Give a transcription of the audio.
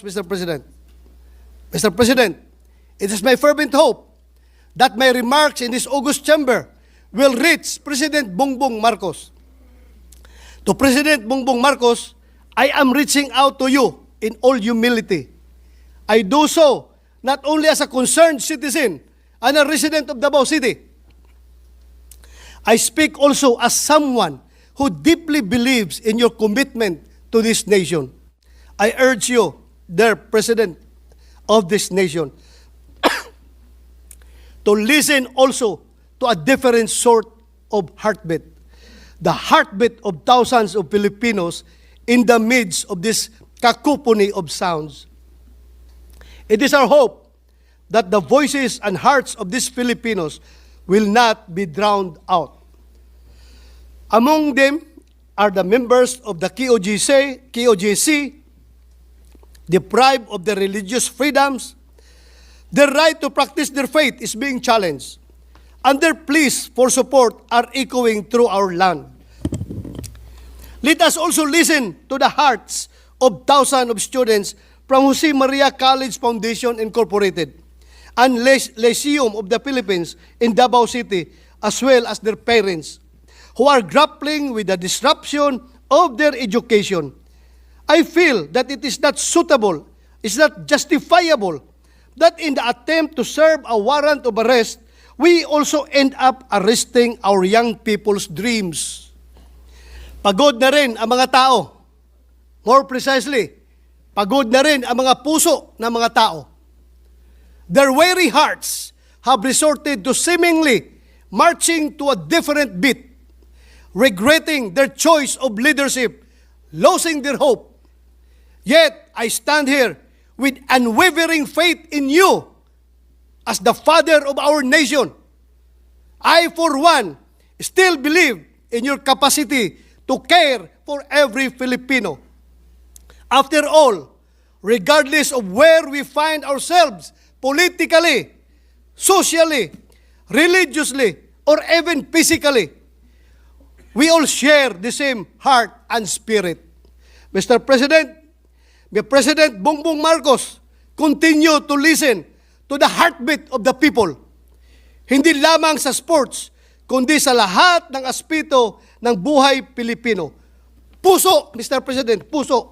Mr. President. Mr. President, it is my fervent hope that my remarks in this August chamber will reach President Bongbong Marcos. To President Bongbong Marcos, I am reaching out to you in all humility. I do so not only as a concerned citizen and a resident of Davao City, I speak also as someone who deeply believes in your commitment to this nation. I urge you, dear President of this nation, to listen also to a different sort of heartbeat. The heartbeat of thousands of Filipinos in the midst of this cacophony of sounds. It is our hope that the voices and hearts of these Filipinos will not be drowned out. Among them are the members of the KOGC, KOJC, deprived of their religious freedoms. Their right to practice their faith is being challenged. And their pleas for support are echoing through our land. Let us also listen to the hearts of thousands of students from Jose Maria College Foundation Incorporated and Lyceum of the Philippines in Davao City, as well as their parents, who are grappling with the disruption of their education. I feel that it is not suitable, it's not justifiable that in the attempt to serve a warrant of arrest, we also end up arresting our young people's dreams. Pagod na rin ang mga tao. More precisely, pagod na rin ang mga puso ng mga tao. Their weary hearts have resorted to seemingly marching to a different beat, regretting their choice of leadership, losing their hope. Yet, I stand here with unwavering faith in you as the father of our nation. I, for one, still believe in your capacity to care for every Filipino. After all, regardless of where we find ourselves politically, socially, religiously, or even physically, we all share the same heart and spirit. Mr. President, Mr. President Bongbong Marcos, continue to listen to the heartbeat of the people. Hindi lamang sa sports, kundi sa lahat ng aspeto ng buhay Pilipino. Puso, Mr. President, puso.